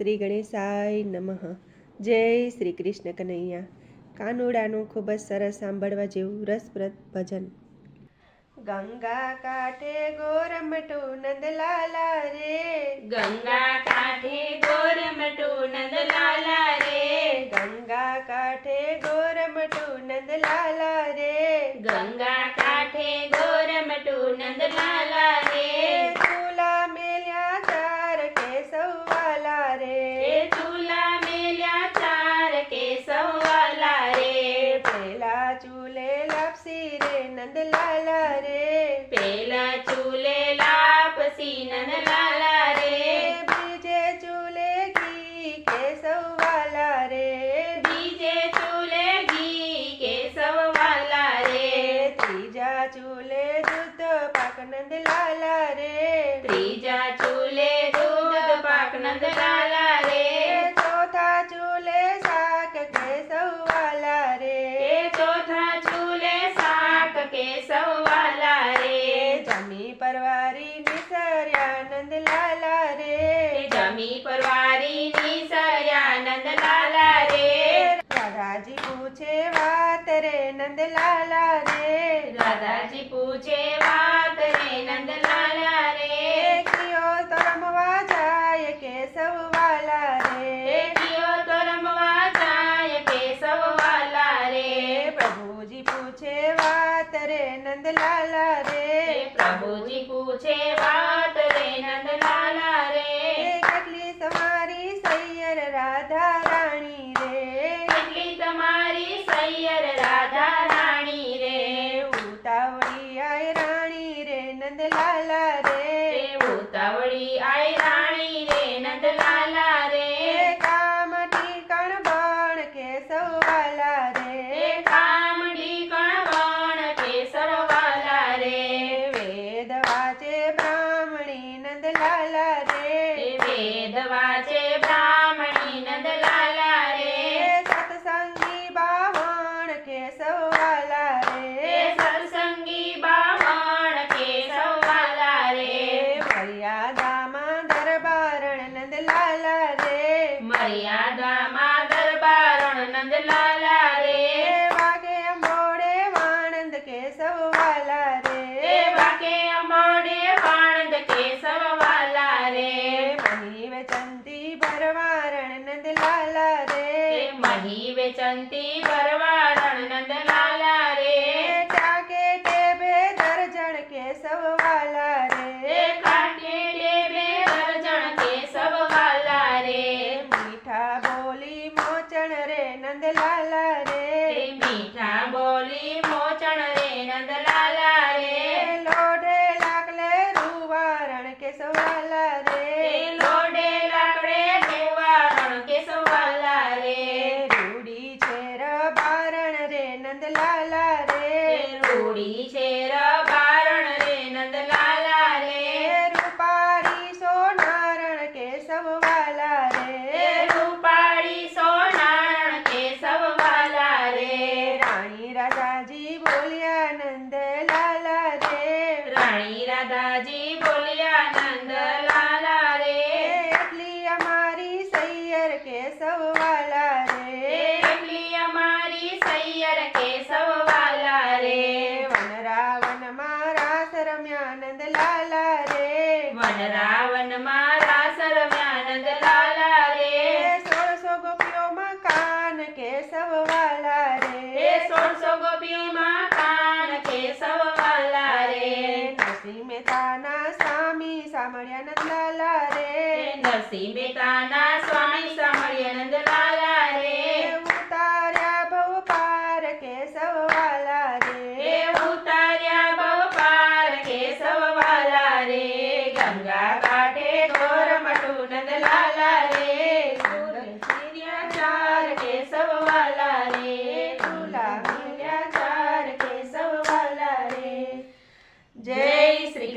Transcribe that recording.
શ્રી ગણેશાય નમઃ. જય શ્રી કૃષ્ણ કનૈયા. કાનુડાનું ખૂબ જ સરસ સાંભળવા જેવું રસપ્રદ ભજન. ગંગા કાંઠે ગોરમટુ નંદલાલા રે. ગંગા કાંઠે ગોરમટુ નંદલાલા રે ગંગા કાંઠે ગોરમટુ નંદલાલા રે ગંગા કાંઠે ગોરમટુ નંદલાલા રે ચૂલા મેલ્યા ચાર કેસવાલા રે ચૂલા મેલ્યા ચાર કેસવાલા રે પેલા ચૂલે લાપસી રે નંદલાલા રે પેલા ચૂલે લાપસી નંદલાલા રે બીજે ચૂલે ઘી કેસવાલા રે બીજે ચૂલે ઘી કેસવાલા રે ત્રીજા ચૂલે દૂધ પાક નંદલાલા રે ત્રીજા ચૂલે દૂધ પાક નંદલાલા રે ચોથા ચૂલે શાક કેસવાલા રે એ ચોથા ચૂલે શાક કેસવાલા રે જમી પરવારી નિસર્યા નંદલાલા રે જમી પરવારી નિસર્યા નંદલાલા રે રાધાજી પૂછે વાત રે નંદલાલા રે. દાદાજી પૂછે વાત રે નંદલાલા રે. કિયો તો રમવા જાય કેસવાલા રે. કિયો તો રમવા જાય કેસવાલા રે. પ્રભુજી પૂછે વાત રે નંદલાલા રે. પ્રભુજી પૂછે વાત રે નંદલાલા રે કેટલી તમારી સૈયર રાધા રાણી રે કેટલી તમારી સૈયર રાધા રાણી રે ઉતાવળી આય રાણી રે નંદલાલા રે ઉતાવળી આઈ રાણી રે નંદલાલા રે કામ ઠીકણ બણ કેસવાલા રે એ કામડી કણવણ કેસરવાલા રે વેદ વાચે બ્રાહ્મણી નંદલાલા રે એ વેદ વાંચે બ્રાહ્મણી નંદલાલા રે સત્સંગી બાવણ કેસવાલા એ રે સત્સંગી બામણ કેસવાલા રે મર્યાદામાં નંદલાલા રે. મર્યાદામાં દરબારણ નંદલાલા રે. વાગે મોડે વાણંદ કેશવ વાલા રે વાગે અમોડે વાણંદ કેસવાલા રે. મહી વેચંતી ભરવારણ નંદલાલા રે. એ મહી વેચંતી ભરવાડણ નંદલાલા રે ટાકે ટેબે દર્જણ કેસવાલા એ રે કાટે ટેબે દર્જણ કેસવાલા રે મીઠા બોલી મોચણ રે નંદલાલા રે એ મીઠા બોલી મોચણ રે નંદલાલા રે લોઢે લાકલે રૂવારણ કેસવાલા રે એ લોડે લાકડે દેવારણ કેસવાલા રે રૂડી છે રબારણ રે નંદલાલા રે એ રૂડી છે રબારણ રે નંદલાલા રે રૂપારી સોનારણ કેસવાલા એ રે રૂપાળી સોનારણ કેસવાલા રે રાણી રાજાજી બોલ્યા નંદલાલા રે રાણી રાધાજી બોલ્યા નંદલાલા રે એટલી અમારી સૈયર કેસવાલા રે એટલી અમારી સૈયર કેસવાલા રે વનરાવન મારા સરમ્યા નંદલાલા રે વનરાવન મારા સરમ્યા નંદલાલા રે સોળસો ગોપીઓમાં કાન કેસવાલા એ રે સોળસો ગોપીઓમાં કાન કેસવાલા રે નરસિંહ મહેતાના સ્વામી સાંભળ્યા નંદલાલા રે. નરસિંહ મહેતાના સ્વામી સાંભળ્યા નંદલાલા રે ઉતાર્યા ભવ પાર કેસવાલા એ રે ઉતાર્યા ભવ પાર કેસવાલા રે ગંગા કાંઠે ગોરમટુ નંદલાલા રે સિર્યા ચાર કેસવાલા રે ચૂલા મિલ્યા ચાર કેસવાલા રે જય શ્રી